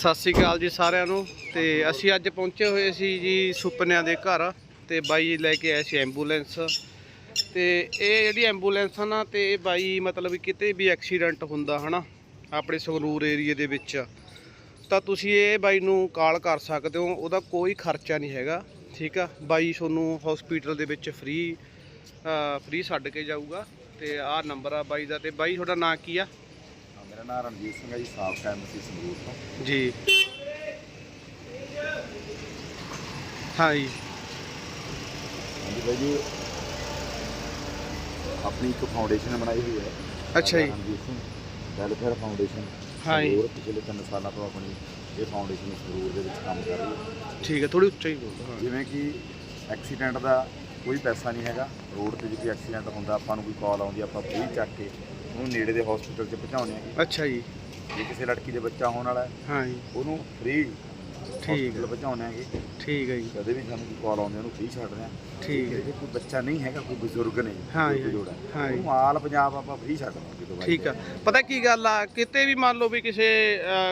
ਸਤਿ ਸ੍ਰੀ ਅਕਾਲ ਜੀ ਸਾਰਿਆਂ ਨੂੰ ਤੇ ਅਸੀਂ ਅੱਜ ਪਹੁੰਚੇ ਹੋਏ ਸੀ ਜੀ ਸੁਪਨਿਆਂ ਦੇ ਘਰ ਤੇ ਬਾਈ ਲੈ ਕੇ ਆਏ ਸੀ ਐਂਬੂਲੈਂਸ। ਤੇ ਇਹ ਜਿਹੜੀ ਐਂਬੂਲੈਂਸ ਆ ਨਾ ਤੇ ਇਹ ਬਾਈ ਮਤਲਬ ਕਿਤੇ ਵੀ ਐਕਸੀਡੈਂਟ ਹੁੰਦਾ ਹਨਾ, ਆਪਣੇ ਸੰਗਰੂਰ ਏਰੀਏ ਦੇ ਵਿੱਚ। ਤਾਂ ਤੁਸੀਂ ਇਹ ਬਾਈ ਨੂੰ ਕਾਲ ਕਰ ਸਕਦੇ ਹੋ, ਉਹਦਾ ਕੋਈ ਖਰਚਾ ਨਹੀਂ ਹੈਗਾ, ਠੀਕ ਆ? ਬਾਈ ਤੁਹਾਨੂੰ ਹਸਪੀਟਲ ਦੇ ਵਿੱਚ ਫ੍ਰੀ ਫ੍ਰੀ ਛੱਡ ਕੇ ਜਾਊਗਾ ਤੇ ਆਹ ਨੰਬਰ ਆ ਬਾਈ ਦਾ ਤੇ ਬਾਈ ਤੁਹਾਡਾ ਨਾਂ ਕੀ ਆ? ਮੇਰਾ ਨਾਮ ਰਣਜੀਤ ਸਿੰਘ ਹੈ ਜੀ ਸਾਬਕਾ ਐਮਸੀ ਸੰਗਰੂਰ ਤੋਂ। ਜੀ। ਹਾਂ ਜੀ। ਹਾਂਜੀ ਬਾਈ ਜੀ ਆਪਣੀ ਇੱਕ ਫਾਊਂਡੇਸ਼ਨ ਬਣਾਈ ਹੋਈ ਹੈ। ਅੱਛਾ ਜੀ। ਰਣਜੀਤ ਸਿੰਘ ਵੈਲਫੇਅਰ ਫਾਊਂਡੇਸ਼ਨ ਹਾਂ ਜੀ। ਸੰਗਰੂਰ ਪਿਛਲੇ 3 ਸਾਲਾਂ ਤੋਂ ਆਪਣੀ ਇਹ ਫਾਊਂਡੇਸ਼ਨ ਸੰਗਰੂਰ ਦੇ ਵਿੱਚ ਕੰਮ ਕਰ ਰਹੀ ਹੈ। ਠੀਕ ਹੈ ਥੋੜੀ ਉੱਚਾ ਹੀ ਬੋਲੋ ਹਾਂ। ਜਿਵੇਂ ਕਿ ਐਕਸੀਡੈਂਟ ਦਾ ਕੋਈ ਪੈਸਾ ਨਹੀਂ ਹੈਗਾ। ਰੋਡ ਤੇ ਜੇ ਕੋਈ ਐਕਸੀਡੈਂਟ ਹੁੰਦਾ ਆਪਾਂ ਨੂੰ ਕੋਈ ਕਾਲ ਆਉਂਦੀ ਆਪਾਂ ਫ੍ਰੀ ਚੱਕ ਕੇ ਉਹਨੂੰ ਨੇੜੇ ਦੇ ਹਸਪੀਟਲ 'ਚ ਪਹੁੰਚਾਉਂਦੇ ਹਾਂ ਅੱਛਾ ਜੀ। ਜੇ ਕਿਸੇ ਲੜਕੀ ਦੇ ਬੱਚਾ ਹੋਣ ਵਾਲਾ ਹੈ ਹਾਂ ਜੀ। ਉਹਨੂੰ ਫ੍ਰੀ ਠੀਕ ਹੈ। ਪਹੁੰਚਾਉਂਦੇ ਆਂਗੇ ਠੀਕ ਹੈ ਜੀ। ਕਦੇ ਵੀ ਸਾਨੂੰ ਕੋਈ ਕਾਲ ਆਉਂਦੀ ਉਹਨੂੰ ਫ੍ਰੀ ਛੱਡਦੇ ਹਾਂ। ਠੀਕ ਹੈ। ਜੇ ਕੋਈ ਬੱਚਾ ਨਹੀਂ ਹੈਗਾ ਕੋਈ ਬਜ਼ੁਰਗ ਨਹੀਂ ਹਾਂ ਜੀ, ਜੋੜਾ ਹਾਂ ਜੀ। ਉਹਨੂੰ ਆਲ ਪੰਜਾਬ ਆਪਾਂ ਫ੍ਰੀ ਛੱਡ ਦਾਂਗੇ ਠੀਕ ਆ। ਪਤਾ ਕੀ ਗੱਲ ਆ ਕਿਤੇ ਵੀ ਮੰਨ ਲਓ ਵੀ ਕਿਸੇ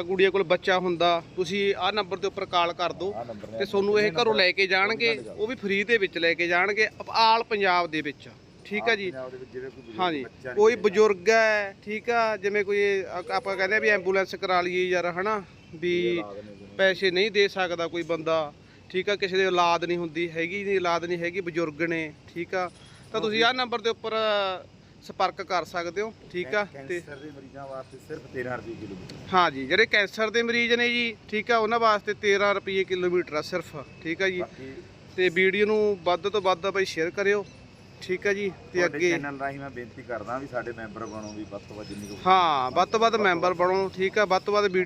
ਗੁੜੀਆ ਕੋਲ ਬੱਚਾ ਹੁੰਦਾ ਤੁਸੀਂ ਆਹ ਨੰਬਰ ਦੇ ਉੱਪਰ ਕਾਲ ਕਰ ਦਿਓ ਤੇ ਤੁਹਾਨੂੰ ਇਹ ਘਰੋਂ ਲੈ ਕੇ ਜਾਣਗੇ ਉਹ ਵੀ ਫ੍ਰੀ ਦੇ ਵਿੱਚ ਲੈ ਕੇ ਜਾਣਗੇ ਆਲ ਪੰਜਾਬ ਦੇ ਵਿੱਚ। ਠੀਕ ਆ ਜੀ। ਪੰਜਾਬ ਦੇ ਵਿੱਚ ਜਿਵੇਂ ਕੋਈ ਬਜ਼ੁਰਗ ਹਾਂਜੀ। ਬੱਚਾ ਨਹੀਂ ਕੋਈ ਹੈਗਾ। ਬਜ਼ੁਰਗ ਹੈ ਠੀਕ ਆ ਜਿਵੇਂ ਕੋਈ ਆ- ਆਪਾਂ ਕਹਿੰਦੇ ਆ ਵੀ ਐਂਬੂਲੈਂਸ ਕਰਾ ਲਈਏ ਯਾਰ ਹਨਾ ਵੀ ਔਲਾਦ। ਪੈਸੇ ਨਹੀਂ ਦੇ ਸਕਦਾ ਕੋਈ ਬੰਦਾ ਠੀਕ ਆ ਕਿਸੇ ਦੀ ਔਲਾਦ ਨਹੀਂ ਹੁੰਦੀ ਹੈਗੀ ਨਹੀਂ ਔਲਾਦ ਨਹੀਂ ਹੈਗੀ ਬਜ਼ੁਰਗ ਨੇ ਠੀਕ ਆ। ਤਾਂ ਤੁਸੀਂ ਆਹ ਨੰਬਰ ਦੇ ਉੱਪਰ ਸੰਪਰਕ ਕਰ ਸਕਦੇ ਹੋ ਠੀਕ ਆ ਕੈਂ- ਤੇ ਕੈਂਸਰ ਦੇ ਮਰੀਜ਼ਾਂ ਵਾਸਤੇ ਸਿਰਫ 13 ਰੁਪਏ ਕਿਲੋਮੀਟਰ ਹਾਂ ਜੀ ਜਿਹੜੇ ਕੈਂਸਰ ਦੇ ਮਰੀਜ਼ ਨੇ ਜੀ ਠੀਕ ਆ ਉਹਨਾਂ ਵਾਸਤੇ 13 ਰੁਪਏ ਕਿਲੋਮੀਟਰ ਆ ਸਿਰਫ ਠੀਕ ਆ ਜੀ। ਬਾਕੀ ਤੇ ਵੀਡੀਓ ਨੂੰ ਵੱਧ ਤੋਂ ਵੱਧ ਬਈ ਸ਼ੇਅਰ ਕਰਿਓ। ਠੀਕ ਆ ਜੀ ਤੇ ਅੱਗੇ ਚੈਨਲ ਰਾਹੀਂ ਮੈਂ ਬੇਨਤੀ ਕਰਦਾ ਵੀ ਸਾਡੇ ਮੈਂਬਰ ਬਣੋ ਵੀ ਵੱਧ ਤੋਂ ਵੱਧ ਜਿੰਨੀ ਹਾਂ ਵੱਧ ਤੋਂ ਵੱਧ ਮੈਂਬਰ ਬਣੋ ਠੀਕ ਆ ਵੱਧ ਤੋਂ ਵੱਧ ਵੀਡੀਓ